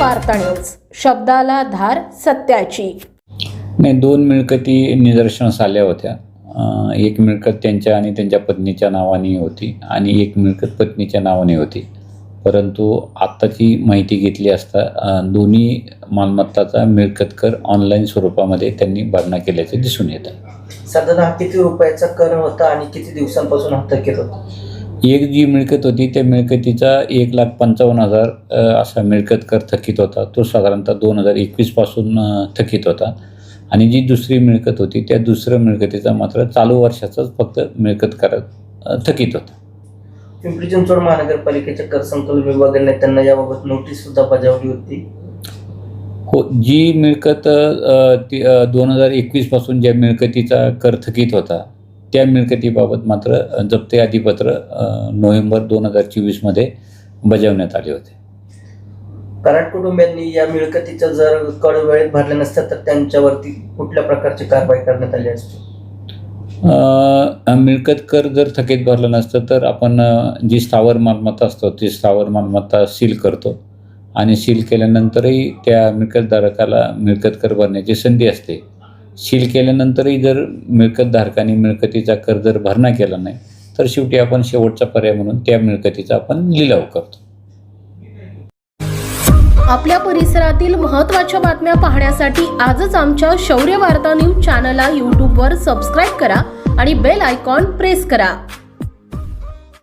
वार्ता न्यूज शब्दाला धार सत्याची. नाही दोन मिळकती निदर्शनास आल्या होत्या. एक मिळकत त्यांच्या आणि त्यांच्या पत्नीच्या नावाने होती आणि एक मिळकत पत्नीच्या नावाने होती. परंतु आत्ताची माहिती घेतली असता दोन्ही मालमत्ताचा मिळकत कर ऑनलाईन स्वरूपामध्ये त्यांनी भरणा केल्याचे दिसून येतं. साधारण हा किती रुपयाचा कर होता आणि किती दिवसांपासून हा थकीत होता? एक जी मिळकत होती त्या मिळकतीचा एक लाख पंचावन्न हजार असा मिळकत कर थकीत होता. तो साधारणतः दोन हजार एकवीसपासून थकीत होता. आणि जी दुसरी मिळकत होती त्या दुसऱ्या मिळकतीचा मात्र चालू वर्षाचाच फक्त मिळकत कर थकीत होता. पिंपरी चिंचवड महानगरपालिकेच्या कर संकलन विभागाने त्यांना याबाबत नोटीस सुद्धा बजावली होती. हो जी मिळकत ती दोन हजार एकवीसपासून ज्या मिळकतीचा कर थकीत होता त्या मिळकतीबाबत मात्र जप्ती अधिपत्र नोव्हेंबर दोन हजार चोवीसमध्ये बजावण्यात आले होते. कराड कुटुंबियांनी या मिळकतीच्या जर कर वेळेत भरल्या नसत्या तर त्यांच्यावरती कुठल्या प्रकारची कारवाई करण्यात आली असती? मिळकत कर जर थकीत भरलं नसतं तर आपण जी स्थावर मालमत्ता असतो ती स्थावर मालमत्ता सील करतो. आणि सील केल्यानंतरही त्या मिळकतधारकाला मिळकत कर भरण्याची संधी असते. सील केल्यानंतरही जर मिळकतधारकाने मिळकतीचा कर जर भरणा केला नाही तर शेवटी आपण शेवटचा पर्याय म्हणून त्या मिळकतीचा आपण लिलाव करतो. आपल्या परिसरातील महत्त्वाच्या बातम्या पाहण्यासाठी आजच आमच्या शौर्य वार्ता न्यूज चॅनलला यूट्यूबवर सबस्क्राईब करा आणि बेल आयकॉन प्रेस करा.